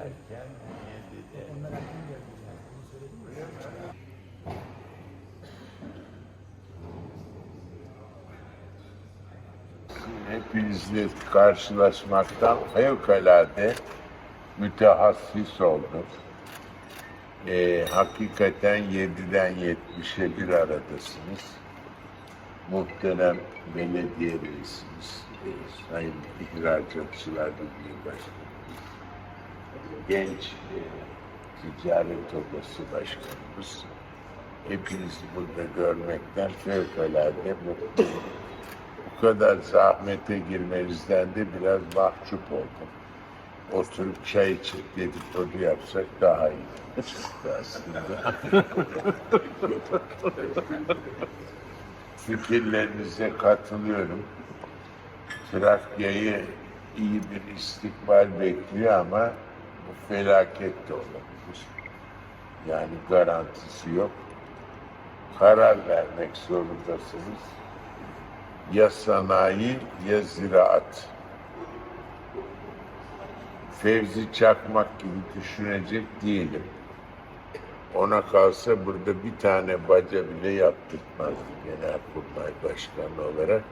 Erken Hepinizle karşılaşmaktan fevkalade mütehassis oldum. Ee, hakikaten 7'den 70'e bir aradasınız. Muhterem belediye reisimiz, e, Sayın İhracatçılar Birliği Başkanımız, genç e, ticaret odası başkanımız, hepinizi burada görmekten fevkalade mutluyum. Kadar zahmete girmenizden de biraz mahcup oldum. Oturup çay içip dedikodu yapsak daha iyi aslında. Fikirlerinize katılıyorum. Trakya'yı iyi bir istikbal bekliyor ama bu felaket de olabilir. Yani garantisi yok. Karar vermek zorundasınız. Ya sanayi ya ziraat. Fevzi Çakmak gibi düşünecek değilim. Ona kalsa burada bir tane baca bile yaptırtmazdı Genelkurmay Başkanı olarak.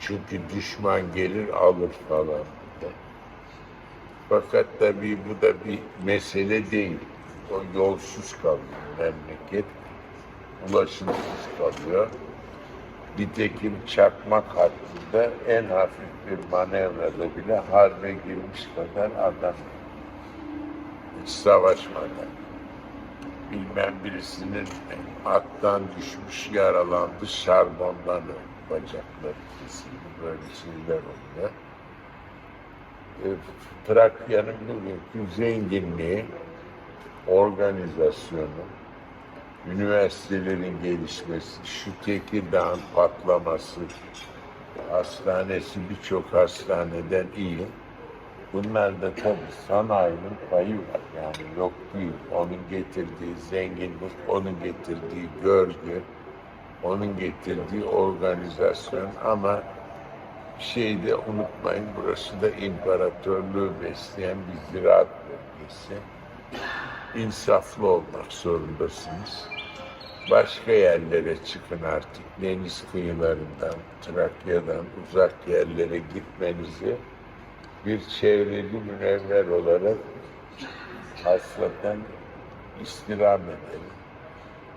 Çünkü düşman gelir alır falan. Fakat tabii bu da bir mesele değil. O yolsuz kalıyor memleket. Ulaşımsız kalıyor. Nitekim çakmak hattında en hafif bir manevrada bile harbe girmiş kadar adam hiç savaşmadan bilmem birisinin attan düşmüş yaralandı şarbondan öldü bacakları kesildi böyle şeyler oluyor. E, Trakya'nın bugünkü zenginliği organizasyonu üniversitelerin gelişmesi, şu Tekirdağ'ın patlaması, hastanesi birçok hastaneden iyi. Bunlar da tabii sanayinin payı var. Yani yok değil. Onun getirdiği zenginlik, onun getirdiği görgü, onun getirdiği organizasyon ama şeyi de unutmayın burası da imparatorluğu besleyen bir ziraat bölgesi insaflı olmak zorundasınız. Başka yerlere çıkın artık. Deniz kıyılarından, Trakya'dan uzak yerlere gitmenizi bir çevreli münevver olarak hasreten istirham edelim.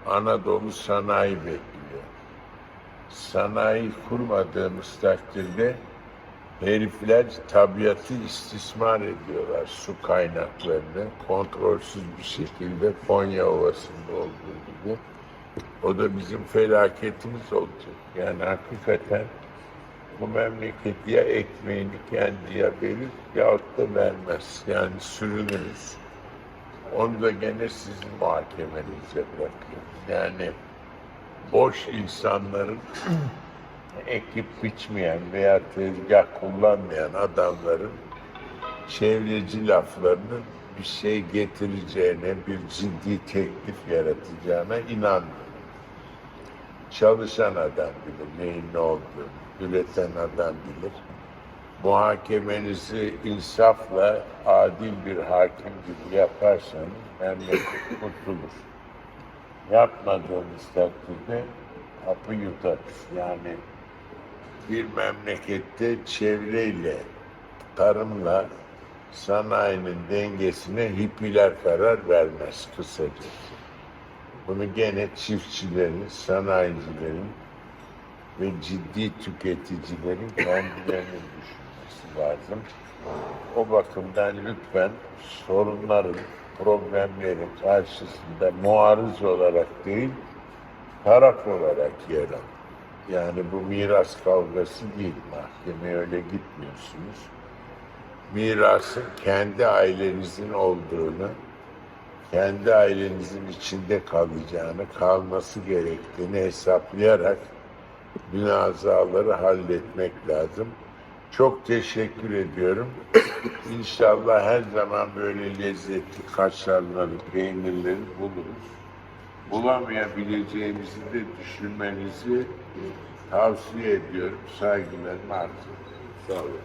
Anadolu sanayi bekliyor. Sanayi kurmadığımız takdirde Herifler tabiatı istismar ediyorlar su kaynaklarını kontrolsüz bir şekilde Konya Ovası'nda olduğu gibi. O da bizim felaketimiz olacak. Yani hakikaten bu memleket ya ekmeğini kendi ya verir yahut da vermez. Yani sürünürüz. Onu da gene sizin muhakemenize bırakıyorum. Yani boş insanların ekip biçmeyen veya tezgah kullanmayan adamların çevreci laflarının bir şey getireceğine, bir ciddi teklif yaratacağına inanmıyorum. Çalışan adam bilir neyin ne olduğunu, üreten adam bilir. Muhakemenizi insafla adil bir hakim gibi yaparsanız memleket kurtulur. Yapmadığınız takdirde kapı yutarız. Yani bir memlekette çevreyle, tarımla sanayinin dengesine hippiler karar vermez kısacası. Bunu gene çiftçilerin, sanayicilerin ve ciddi tüketicilerin kendilerinin düşünmesi lazım. O bakımdan lütfen sorunların, problemlerin karşısında muarız olarak değil, taraf olarak yer alın. Yani bu miras kavgası değil. Mahkemeye öyle gitmiyorsunuz. Mirasın kendi ailenizin olduğunu, kendi ailenizin içinde kalacağını, kalması gerektiğini hesaplayarak münazaları halletmek lazım. Çok teşekkür ediyorum. İnşallah her zaman böyle lezzetli kaşarları, peynirleri buluruz bulamayabileceğimizi de düşünmenizi tavsiye ediyorum. Saygılarımı arz ediyorum. Sağ olun.